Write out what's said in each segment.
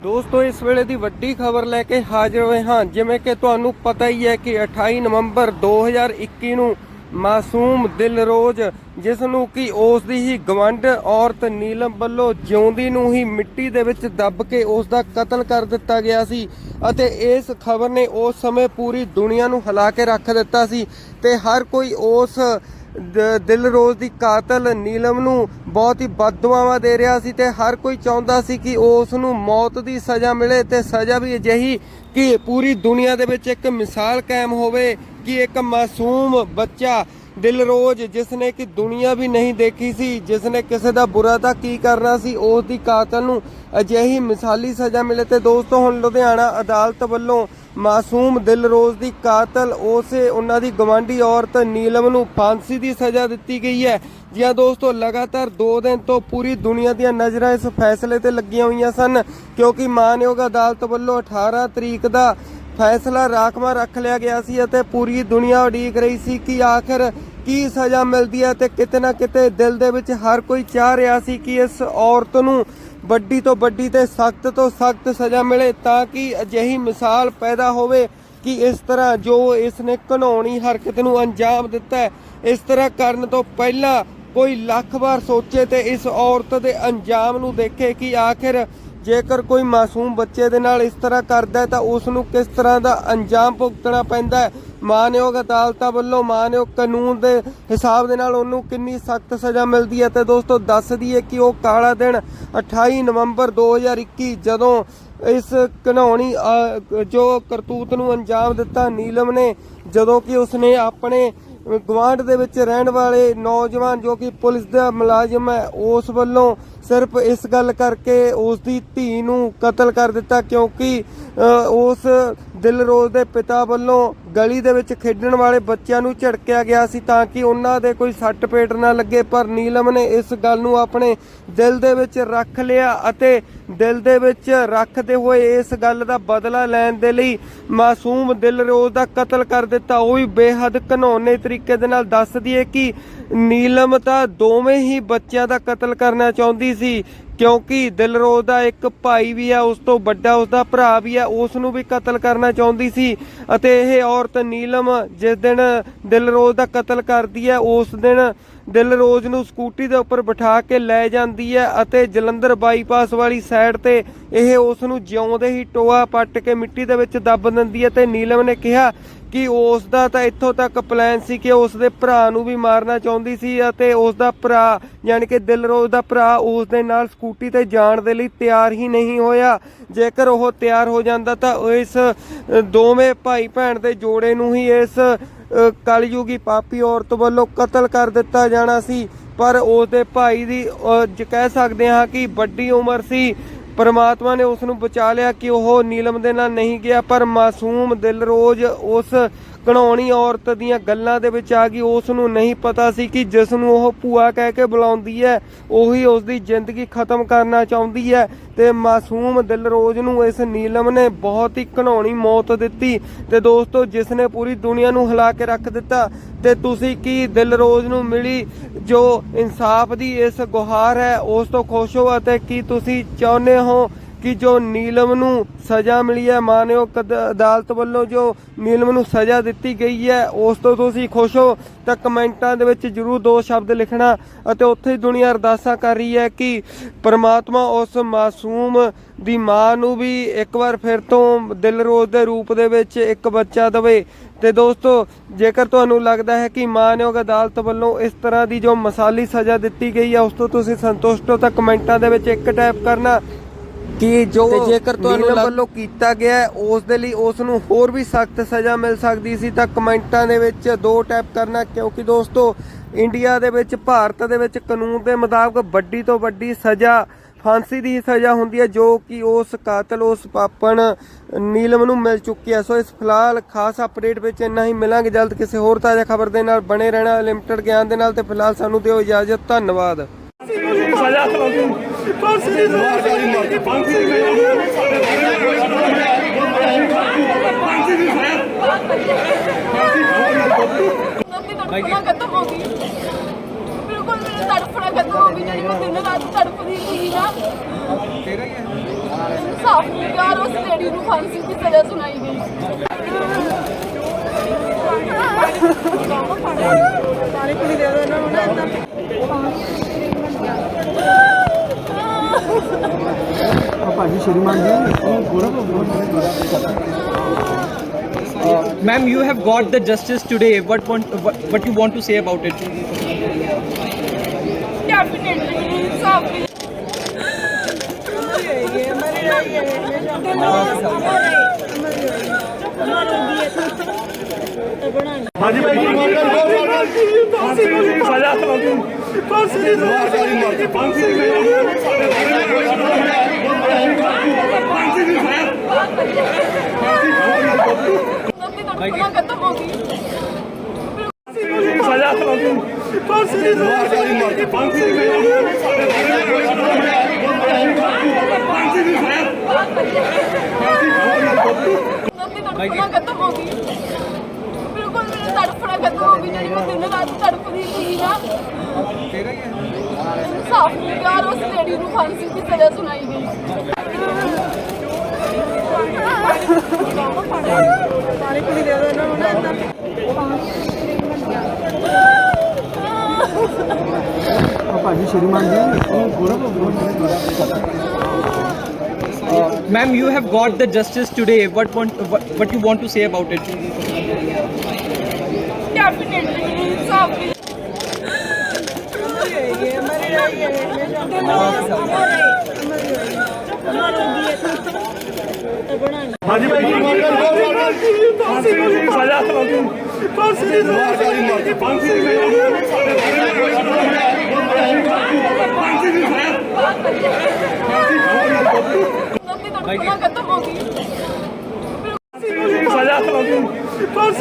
ਦੋਸਤੋ, ਇਸ ਵੇਲੇ ਦੀ ਵੱਡੀ ਖਬਰ ਲੈ ਕੇ ਹਾਜ਼ਰ ਹੋਏ ਹਾਂ। ਜਿਵੇਂ ਕਿ ਤੁਹਾਨੂੰ ਪਤਾ ਹੀ ਹੈ ਕਿ 28 ਨਵੰਬਰ 2021 ਨੂੰ ਮਾਸੂਮ ਦਿਲਰੋਜ਼ ਜਿਸ ਨੂੰ ਕਿ ਉਸ ਦੀ ਹੀ ਗਵੰਡ ਔਰਤ ਨੀਲਮ ਵੱਲੋਂ ਜਿਉਂਦੀ ਨੂੰ ਹੀ ਮਿੱਟੀ ਦੇ ਵਿੱਚ ਦੱਬ ਕੇ ਉਸ ਦਾ ਕਤਲ ਕਰ ਦਿੱਤਾ ਗਿਆ ਸੀ ਅਤੇ ਇਸ ਖਬਰ ਨੇ ਉਸ ਸਮੇਂ ਪੂਰੀ ਦੁਨੀਆ ਨੂੰ ਹਿਲਾ ਕੇ ਰੱਖ ਦਿੱਤਾ ਸੀ ਤੇ ਹਰ ਕੋਈ ਉਸ ਦਿਲ ਰੋਜ਼ ਦੀ ਕਾਤਲ ਨੀਲਮ ਨੂੰ ਬਹੁਤ ਹੀ ਬਦਦੁਆਵਾਂ ਦੇ ਰਿਹਾ ਸੀ ਤੇ ਹਰ ਕੋਈ ਚਾਹੁੰਦਾ ਸੀ ਕਿ ਉਸ ਨੂੰ ਮੌਤ ਦੀ ਸਜ਼ਾ ਮਿਲੇ ਤੇ ਸਜ਼ਾ ਵੀ ਅਜਿਹੀ ਕਿ ਪੂਰੀ ਦੁਨੀਆ ਦੇ ਵਿੱਚ ਇੱਕ ਮਿਸਾਲ ਕਾਇਮ ਹੋਵੇ ਕਿ ਇੱਕ ਮਾਸੂਮ ਬੱਚਾ ਦਿਲਰੋਜ਼ ਜਿਸ ਨੇ ਕਿ ਦੁਨੀਆ ਵੀ ਨਹੀਂ ਦੇਖੀ ਸੀ ਜਿਸ ਨੇ ਕਿਸੇ ਦਾ ਬੁਰਾ ਤਾਂ ਕੀ ਕਰਨਾ ਸੀ, ਉਸ ਦੀ ਕਾਤਲ ਨੂੰ ਅਜਿਹੀ ਮਿਸਾਲੀ ਸਜ਼ਾ ਮਿਲੇ ਤੇ ਦੋਸਤੋ ਹੁਣ ਲੁਧਿਆਣਾ ਅਦਾਲਤ ਵੱਲੋਂ ਮਾਸੂਮ ਦਿਲਰੋਜ਼ ਦੀ ਕਾਤਲ, ਉਸੇ ਉਹਨਾਂ ਦੀ ਗਵਾਂਢੀ ਔਰਤ ਨੀਲਮ ਨੂੰ ਫਾਂਸੀ ਦੀ ਸਜ਼ਾ ਦਿੱਤੀ ਗਈ ਹੈ। ਜੀ ਦੋਸਤੋ, ਲਗਾਤਾਰ 2 ਦਿਨ ਤੋਂ ਪੂਰੀ ਦੁਨੀਆ ਦੀਆਂ ਨਜ਼ਰਾਂ ਇਸ ਫੈਸਲੇ ਤੇ ਲੱਗੀਆਂ ਹੋਈਆਂ ਸਨ, ਕਿਉਂਕਿ ਮਾਨਯੋਗ ਅਦਾਲਤ ਵੱਲੋਂ 18 ਤਰੀਕ ਦਾ ਫੈਸਲਾ ਰਾਖਵਾਂ ਰੱਖ ਲਿਆ ਗਿਆ ਸੀ ਅਤੇ ਪੂਰੀ ਦੁਨੀਆ ਉਡੀਕ ਰਹੀ ਸੀ ਕਿ ਆਖਰ ਕੀ ਸਜ਼ਾ ਮਿਲਦੀ ਹੈ ਤੇ ਕਿਤੇ ਨਾ ਕਿਤੇ ਦਿਲ ਦੇ ਵਿੱਚ ਹਰ ਕੋਈ ਚਾਹ ਰਿਹਾ ਸੀ ਕਿ ਇਸ ਔਰਤ ਨੂੰ ਵੱਡੀ ਤੋਂ ਵੱਡੀ ਤੇ ਸਖਤ ਤੋਂ ਸਖਤ ਸਜ਼ਾ ਮਿਲੇ ਤਾਂ ਕਿ ਅਜਿਹੀ ਮਿਸਾਲ ਪੈਦਾ ਹੋਵੇ ਕਿ ਇਸ ਤਰ੍ਹਾਂ ਜੋ ਇਸ ਨੇ ਘਨੌਣੀ ਹਰਕਤ ਨੂੰ ਅੰਜਾਮ ਦਿੱਤਾ ਇਸ ਤਰ੍ਹਾਂ ਕਰਨ ਤੋਂ ਪਹਿਲਾਂ ਕੋਈ ਲੱਖ ਵਾਰ ਸੋਚੇ ਤੇ ਇਸ ਔਰਤ ਦੇ ਅੰਜਾਮ ਨੂੰ ਦੇਖੇ ਕਿ ਆਖਿਰ ਜੇਕਰ ਕੋਈ ਮਾਸੂਮ ਬੱਚੇ ਦੇ ਨਾਲ ਇਸ ਤਰ੍ਹਾਂ ਕਰਦਾ ਹੈ ਤਾਂ ਉਸ ਨੂੰ ਕਿਸ ਤਰ੍ਹਾਂ ਦਾ ਅੰਜਾਮ ਭੁਗਤਣਾ ਪੈਂਦਾ ਹੈ? ਮਾਨਯੋਗ ਅਦਾਲਤਾਂ ਵੱਲੋਂ ਮਾਨਯੋਗ ਕਾਨੂੰਨ ਦੇ ਹਿਸਾਬ ਦੇ ਨਾਲ ਉਹਨੂੰ ਕਿੰਨੀ ਸਖਤ ਸਜ਼ਾ ਮਿਲਦੀ ਹੈ? ਤੇ ਦੋਸਤੋ, ਦੱਸ ਦਈਏ ਕਿ ਉਹ ਕਾਲਾ ਦਿਨ 28 ਨਵੰਬਰ 2021 ਜਦੋਂ ਇਸ ਘਨੌਣੀ ਜੋ ਕਰਤੂਤ ਨੂੰ ਅੰਜਾਮ ਦਿੱਤਾ ਨੀਲਮ ਨੇ, ਜਦੋਂ ਕਿ ਉਸਨੇ ਆਪਣੇ ਗਵਾਂਢ ਦੇ ਵਿੱਚ ਰਹਿਣ ਵਾਲੇ ਨੌਜਵਾਨ ਜੋ ਕਿ ਪੁਲਿਸ ਦਾ ਮੁਲਾਜ਼ਮ ਹੈ, ਉਸ ਵੱਲੋਂ ਸਿਰਫ ਇਸ ਗੱਲ ਕਰਕੇ ਉਸ ਦੀ ਧੀ ਨੂੰ ਕਤਲ ਕਰ ਦਿੱਤਾ ਕਿਉਂਕਿ ਅ, ਉਸ ਦਿਲਰੋਜ਼ ਦੇ ਪਿਤਾ ਵੱਲੋਂ ਗਲੀ ਦੇ ਵਿੱਚ ਖੇਡਣ ਵਾਲੇ ਬੱਚਿਆਂ ਨੂੰ ਝੜਕਿਆ ਗਿਆ ਸੀ ਤਾਂ ਕਿ ਉਹਨਾਂ ਦੇ ਕੋਈ ਸੱਟ ਪੇਟ ਨਾ ਲੱਗੇ, ਪਰ ਨੀਲਮ ਨੇ ਇਸ ਗੱਲ ਨੂੰ ਆਪਣੇ ਦਿਲ ਦੇ ਵਿੱਚ ਰੱਖ ਲਿਆ ਅਤੇ ਦਿਲ ਦੇ ਵਿੱਚ ਰੱਖਦੇ ਹੋਏ ਇਸ ਗੱਲ ਦਾ ਬਦਲਾ ਲੈਣ ਦੇ ਲਈ ਮਾਸੂਮ ਦਿਲਰੋਜ਼ ਦਾ ਕਤਲ ਕਰ ਦਿੱਤਾ। ਉਹ ਵੀ ਬੇਹੱਦ ਘਨੌਨੇ ਤਰੀਕੇ ਦੇ ਨਾਲ ਦੱਸਦੀ ਹੈ ਕਿ ਨੀਲਮ ਤਾਂ ਦੋਵੇਂ ਹੀ ਬੱਚਿਆਂ ਦਾ ਕਤਲ ਕਰਨਾ ਚਾਹੁੰਦੀ ਸੀ। ਕਿਉਂਕਿ ਦਿਲਰੋਜ਼ ਦਾ ਇੱਕ ਭਾਈ ਵੀ ਆ, ਉਸ ਤੋਂ ਵੱਡਾ ਉਸ ਦਾ ਭਰਾ ਵੀ ਆ ਉਸ ਨੂੰ ਵੀ ਕਤਲ ਕਰਨਾ ਚਾਹੁੰਦੀ ਸੀ ਅਤੇ ਇਹ ਔਰਤ ਨੀਲਮ ਜਿਸ ਦਿਨ ਦਿਲਰੋਜ਼ ਦਾ ਕਤਲ ਕਰਦੀ ਹੈ, ਉਸ ਦਿਨ ਦਿਲਰੋਜ਼ ਨੂੰ ਸਕੂਟੀ ਦੇ ਉੱਪਰ ਬਿਠਾ ਕੇ ਲੈ ਜਾਂਦੀ ਹੈ ਅਤੇ ਜਲੰਧਰ ਬਾਈਪਾਸ ਵਾਲੀ ਸਾਈਡ ਤੇ ਇਹ ਉਸ ਨੂੰ ਜਿਉਂਦੇ ਹੀ ਟੋਆ ਪੱਟ ਕੇ ਮਿੱਟੀ ਦੇ ਵਿੱਚ ਦੱਬ ਦਿੰਦੀ ਹੈ ਤੇ ਨੀਲਮ ਨੇ ਕਿਹਾ ਕਿ ਉਸ ਦਾ ਤਾਂ ਇੱਥੋਂ ਤੱਕ ਪਲਾਨ ਸੀ ਕਿ ਉਸ ਦੇ ਭਰਾ ਨੂੰ ਵੀ ਮਾਰਨਾ ਚਾਹੁੰਦੀ ਸੀ ਅਤੇ ਉਸ ਦਾ ਭਰਾ ਯਾਨੀ ਕਿ ਦਿਲਰੋਜ਼ ਦਾ ਭਰਾ ਉਸ ਦੇ ਨਾਲ ਸਕੂਟੀ ਤੇ ਜਾਣ ਦੇ ਲਈ ਤਿਆਰ ਹੀ ਨਹੀਂ ਹੋਇਆ। ਜੇਕਰ ਉਹ ਤਿਆਰ ਹੋ ਜਾਂਦਾ ਤਾਂ ਇਸ ਦੋਵੇਂ ਭਾਈ ਭੈਣ ਦੇ ਜੋੜੇ ਨੂੰ ਹੀ ਇਸ ਅ, ਕਲਯੁਗੀ ਪਾਪੀ ਔਰਤ ਵੱਲੋਂ ਕਤਲ ਕਰ ਦਿੱਤਾ ਜਾਣਾ ਸੀ। ਪਰ ਉਸ ਦੇ ਭਾਈ ਦੀ ਕਹਿ ਸਕਦੇ ਹਾਂ ਕਿ ਵੱਡੀ ਉਮਰ ਸੀ। ਪਰਮਾਤਮਾ ਨੇ ਉਸ ਨੂੰ ਬਚਾ ਲਿਆ ਕਿ ਉਹ ਨੀਲਮ ਦੇ ਨਾਲ ਨਹੀਂ ਗਿਆ, ਪਰ ਮਾਸੂਮ ਦਿਲਰੋਜ਼ ਉਸ ਘਣਾਉਣੀ ਔਰਤ ਦੀਆਂ ਗੱਲਾਂ ਦੇ ਵਿੱਚ ਆ ਗਈ। ਉਸ ਨੂੰ ਨਹੀਂ ਪਤਾ ਸੀ ਕਿ ਜਿਸ ਨੂੰ ਉਹ ਭੂਆ ਕਹਿ ਕੇ ਬੁਲਾਉਂਦੀ ਹੈ, ਉਹੀ ਉਸ ਦੀ ਜ਼ਿੰਦਗੀ ਖਤਮ ਕਰਨਾ ਚਾਹੁੰਦੀ ਹੈ ਤੇ ਮਾਸੂਮ ਦਿਲਰੋਜ਼ ਨੂੰ ਇਸ ਨੀਲਮ ਨੇ ਬਹੁਤ ਹੀ ਘਣਾਉਣੀ ਮੌਤ ਦਿੱਤੀ ਤੇ ਦੋਸਤੋ ਜਿਸ ਨੇ ਪੂਰੀ ਦੁਨੀਆ ਨੂੰ ਹਿਲਾ ਕੇ ਰੱਖ ਦਿੱਤਾ ਤੇ ਤੁਸੀਂ ਕੀ ਦਿਲਰੋਜ਼ ਨੂੰ ਮਿਲੀ ਜੋ ਇਨਸਾਫ ਦੀ ਇਸ ਗੁਹਾਰ ਹੈ, ਉਸ ਤੋਂ ਖੁਸ਼ ਹੋ ਅਤੇ ਕੀ ਤੁਸੀਂ ਚਾਹੁੰਦੇ ਹੋ ਕਿ ਜੋ ਨੀਲਮ ਨੂੰ ਸਜ਼ਾ ਮਿਲੀ ਹੈ ਮਾਨਯੋਗ ਅਦ- ਅਦਾਲਤ ਵੱਲੋਂ ਜੋ ਨੀਲਮ ਨੂੰ ਸਜ਼ਾ ਦਿੱਤੀ ਗਈ ਹੈ, ਉਸ ਤੋਂ ਤੁਸੀਂ ਖੁਸ਼ ਹੋ? ਤਾਂ ਕਮੈਂਟਾਂ ਦੇ ਵਿੱਚ ਜਰੂਰ ਦੋ ਸ਼ਬਦ ਲਿਖਣਾ ਅਤੇ ਉੱਥੇ ਹੀ ਦੁਨੀਆ ਅਰਦਾਸਾਂ ਕਰ ਰਹੀ ਹੈ ਕਿ ਪਰਮਾਤਮਾ ਉਸ ਮਾਸੂਮ ਦੀ ਮਾਂ ਨੂੰ ਵੀ ਇੱਕ ਵਾਰ ਫਿਰ ਤੋਂ ਦਿਲਰੋਜ਼ ਦੇ ਰੂਪ ਦੇ ਵਿੱਚ ਇੱਕ ਬੱਚਾ ਦੇਵੇ। ਤੇ ਦੋਸਤੋ, ਜੇਕਰ ਤੁਹਾਨੂੰ ਲੱਗਦਾ ਹੈ ਕਿ ਮਾਨਯੋਗ ਅਦਾਲਤ ਵੱਲੋਂ ਇਸ ਤਰ੍ਹਾਂ ਦੀ ਜੋ ਮਸਾਲੀ ਸਜ਼ਾ ਦਿੱਤੀ ਗਈ ਹੈ, ਉਸ ਤੋਂ ਤੁਸੀਂ ਸੰਤੁਸ਼ਟ ਹੋ, ਤਾਂ ਕਮੈਂਟਾਂ ਦੇ ਵਿੱਚ ਇੱਕ ਟੈਪ ਕਰਨਾ। ਕਿ ਜੋ ਜੇਕਰ ਤੁਹਾਨੂੰ ਵੱਲੋਂ ਕੀਤਾ ਗਿਆ ਉਸ ਦੇ ਲਈ ਉਸ ਨੂੰ ਹੋਰ ਵੀ ਸਖਤ ਸਜ਼ਾ ਮਿਲ ਸਕਦੀ ਸੀ ਤਾਂ ਕਮੈਂਟਾਂ ਦੇ ਵਿੱਚ ਦੋ ਟੈਪ ਕਰਨਾ ਕਿਉਂਕਿ ਦੋਸਤੋ ਇੰਡੀਆ ਦੇ ਵਿੱਚ ਭਾਰਤ ਦੇ ਵਿੱਚ ਕਾਨੂੰਨ ਦੇ ਮੁਤਾਬਕ ਵੱਡੀ ਤੋਂ ਵੱਡੀ ਸਜ਼ਾ ਫਾਂਸੀ ਦੀ ਸਜ਼ਾ ਹੁੰਦੀ ਹੈ ਜੋ ਕਿ ਉਸ ਕਾਤਲ ਉਸ ਪਾਪਣ ਨੀਲਮ ਨੂੰ ਮਿਲ ਚੁੱਕੀ ਹੈ। ਸੋ ਇਸ ਫਿਲਹਾਲ ਖਾਸ ਅਪਡੇਟ ਵਿੱਚ ਇੰਨਾ ਹੀ। ਮਿਲਾਂਗੇ ਜਲਦ ਕਿਸੇ ਹੋਰ ਤਾਜ਼ਾ ਖਬਰ ਦੇ ਨਾਲ। ਬਣੇ ਰਹਿਣਾ ਲਿਮਟਿਡ ਗਿਆਨ ਦੇ ਨਾਲ ਤੇ ਫਿਲਹਾਲ ਸਾਨੂੰ ਦਿਓ ਇਜਾਜ਼ਤ। ਧੰਨਵਾਦ। ਮੈਂ ਖਤਮ ਹੋ ਗਈ ਬਿਲਕੁਲ ਮੇਰਾ ਤੜਫਣਾ ਖਤਮ ਹੋ ਗਈ ਜਿਹੜੀ ਮੈਂ ਦਿਨ ਰਾਤ ਤੜਫਦੀ ਸੀ ਨਾ। ਇਨਸਾਫ ਨਹੀਂ ਮਿਲਿਆ ਔਰ ਉਸ ਲੇਡੀ ਨੂੰ ਫਾਂਸੀ ਦੀ ਸਜ਼ਾ ਸੁਣਾਈ ਗਈ। ਸਾਰੇ ਕੁੜੀ ਦੇ ਦੋ ਇਹਨਾਂ ਨੂੰ ਨਾ Ma'am, you have got the justice today. What want what, what you want to say about it? Definitely, ਹਾਂਜੀ ਭਾਈ ਫਾਂਸੀ ਦੀ ਸਜ਼ਾ ਸੁਣਾਉਂਦੀ ਫਾਂਸੀ ਦੀ ਸਜ਼ਾ ਮਾਰਦੀ ਫਾਂਸੀ ਦੀ ਫਾਂਸੀ ਦੀ ਸਜ਼ਾ ਨੰਦੀ ਤੜਪਣਾ ਖਤਮ ਹੋ ਗਈ ਸਜ਼ਾ ਸੁਣਾਉਂਦੀ ਫਾਂਸੀ ਦੀ ਸਜ਼ਾ ਮਾਰਦੀ ਫਾਂਸੀ ਦੀ ਫਾਂਸੀ ਦੀ ਸਜ਼ਾ ਨੰਦੀ ਤੜਪਣਾ ਖਤਮ ਹੋ ਗਈ ਬਿਲਕੁਲ ਮੇਰਾ ਤੜਫਣਾ ਖਤਮ ਹੋ ਗਈ ਜਿਹੜੀ ਮੈਂ ਦਿਨ ਰਾਤ ਤੜਪਦੀ ਸੀ ਨਾ ਇਨਸਾਫ ਨਹੀਂ ਮਿਲਿਆ ਔਰ ਉਸ ਲੇਡੀ ਨੂੰ ਫਾਂਸੀ ਦੀ ਸਜ਼ਾ ਸੁਣਾਈ ਗਈ ਸਾਰੇ ਕੁੜੀ ਦੇ ਦੋ ਇਹਨਾਂ ਨੂੰ ਨਾ ਏਦਾਂ ਭਾਜੀ ਸ਼੍ਰੀਮਾਨ ਜੀ ਉਹ ਗੋਰਾ ਗੋਰਾ Ma'am, you have got the justice today. What want what, what you want to say about it? Definitely ਹਾਂਜੀ ਭਾਈ ਫਾਂਸੀ ਦੀ ਸਜ਼ਾ ਫਾਂਸੀ ਦੀ ਸਜ਼ਾ ਫਾਂਸੀ ਦੀ ਫਾਂਸੀ ਦੀ ਸਜ਼ਾ ਨੰਦੀ ਤੜਪਣਾ ਖਤਮ ਹੋ ਗਈ ਫਾਂਸੀ ਦੀ ਸਜ਼ਾ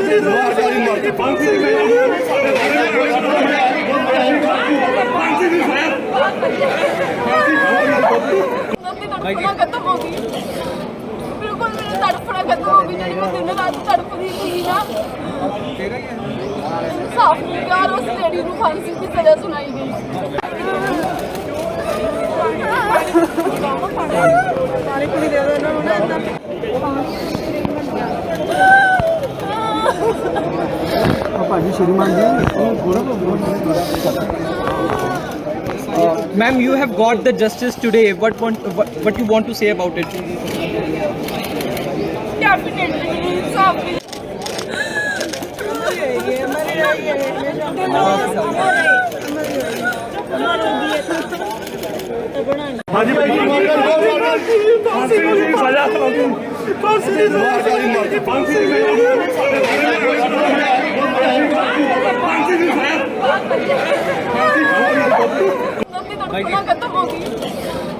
ਸੁਣਾਉਂਦੀ ਖਤਮ ਹੋ ਗਈ ਬਿਲਕੁਲ ਮੇਰਾ ਤੜਫਣਾ ਖਤਮ ਹੋ ਗਈ ਜਿਹੜੀ ਮੈਂ ਦਿਨ ਰਾਤ ਤੜਪਦੀ ਸੀ ਨਾ ਇਨਸਾਫ ਨਹੀਂ ਉਸ ਲੇਡੀ ਨੂੰ ਫਾਂਸੀ ਦੀ ਸਜ਼ਾ ਸੁਣਾਈ ਗਈ। ਭਾਜੀ ਸ਼੍ਰੀਮਾਨ ਜੀ ਉਹ ਗੋਰਾ ਗੋਰਾ Ma'am, you have got the justice today. What want what, what you want to say about it? Definitely ਇਨਸਾਫ ਮਿਲਿਆ ਹਾਂਜੀ ਭਾਈ ਫਾਂਸੀ ਦੀ ਸਜ਼ਾ ਸੁਣਾਉਂਦੀ ਫਾਂਸੀ ਦੀ ਸਜ਼ਾ ਮਾਰਦੀ ਫਾਂਸੀ ਦੀ ਫਾਂਸੀ ਦੀ ਸਜ਼ਾ ਨੰਦੀ ਤੜਪਣਾ ਖਤਮ ਹੋ। ਗਈ